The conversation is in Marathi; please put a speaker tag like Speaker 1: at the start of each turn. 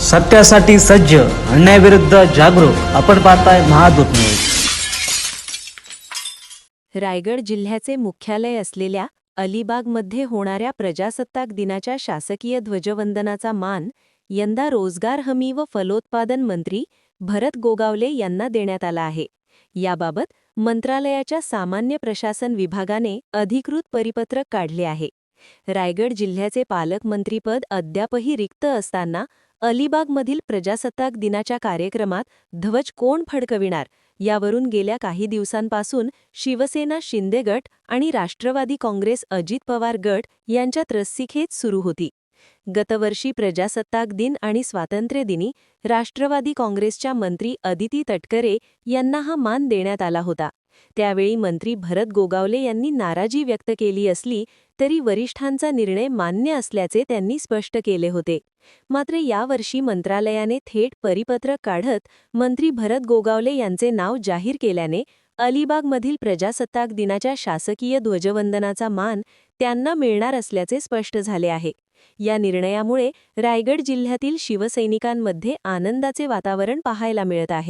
Speaker 1: सत्यासाठी सज्ज अन्यायाविरुद्ध जागरूक आपण पाहताय महादूत न्यूज.
Speaker 2: रायगड जिल्ह्याचे मुख्यालय असलेल्या अलिबागमध्ये होणाऱ्या प्रजासत्ताक दिनाच्या शासकीय ध्वजवंदनाचा मान यंदा रोजगार हमी व फलोत्पादन मंत्री भरत गोगावले यांना देण्यात आला आहे. याबाबत मंत्रालयाच्या सामान्य प्रशासन विभागाने अधिकृत परिपत्रक काढले आहे. रायगड जिल्ह्याचे पालकमंत्रीपद अद्यापही रिक्त असताना अलिबागमधील प्रजासत्ताक दिनाच्या कार्यक्रमात ध्वज कोण फडकविणार? यावरून गेल्या काही दिवसांपासून शिवसेना शिंदे गट आणि राष्ट्रवादी काँग्रेस अजित पवार गट यांच्यात रस्सीखेच सुरू होती. गतवर्षी प्रजासत्ताक दिन आणि स्वातंत्र्यदिनी राष्ट्रवादी काँग्रेसच्या मंत्री अदिती तटकरे यांना हा मान देण्यात आला होता. त्यावेळी मंत्री भरत गोगावले यांनी नाराजी व्यक्त केली असली तरी वरिष्ठांचा निर्णय मान्य असल्याचे त्यांनी स्पष्ट केले होते. मात्र यावर्षी मंत्रालयाने थेट परिपत्रक काढत मंत्री भरत गोगावले यांचे नाव जाहीर केल्याने अलिबागमधील प्रजासत्ताक दिनाच्या शासकीय ध्वजवंदनाचा मान त्यांना मिळणार असल्याचे स्पष्ट झाले आहे. या निर्णयामुळे रायगड जिल्ह्यातील शिवसैनिकांमध्ये आनंदाचे वातावरण पाहायला मिळत आहे.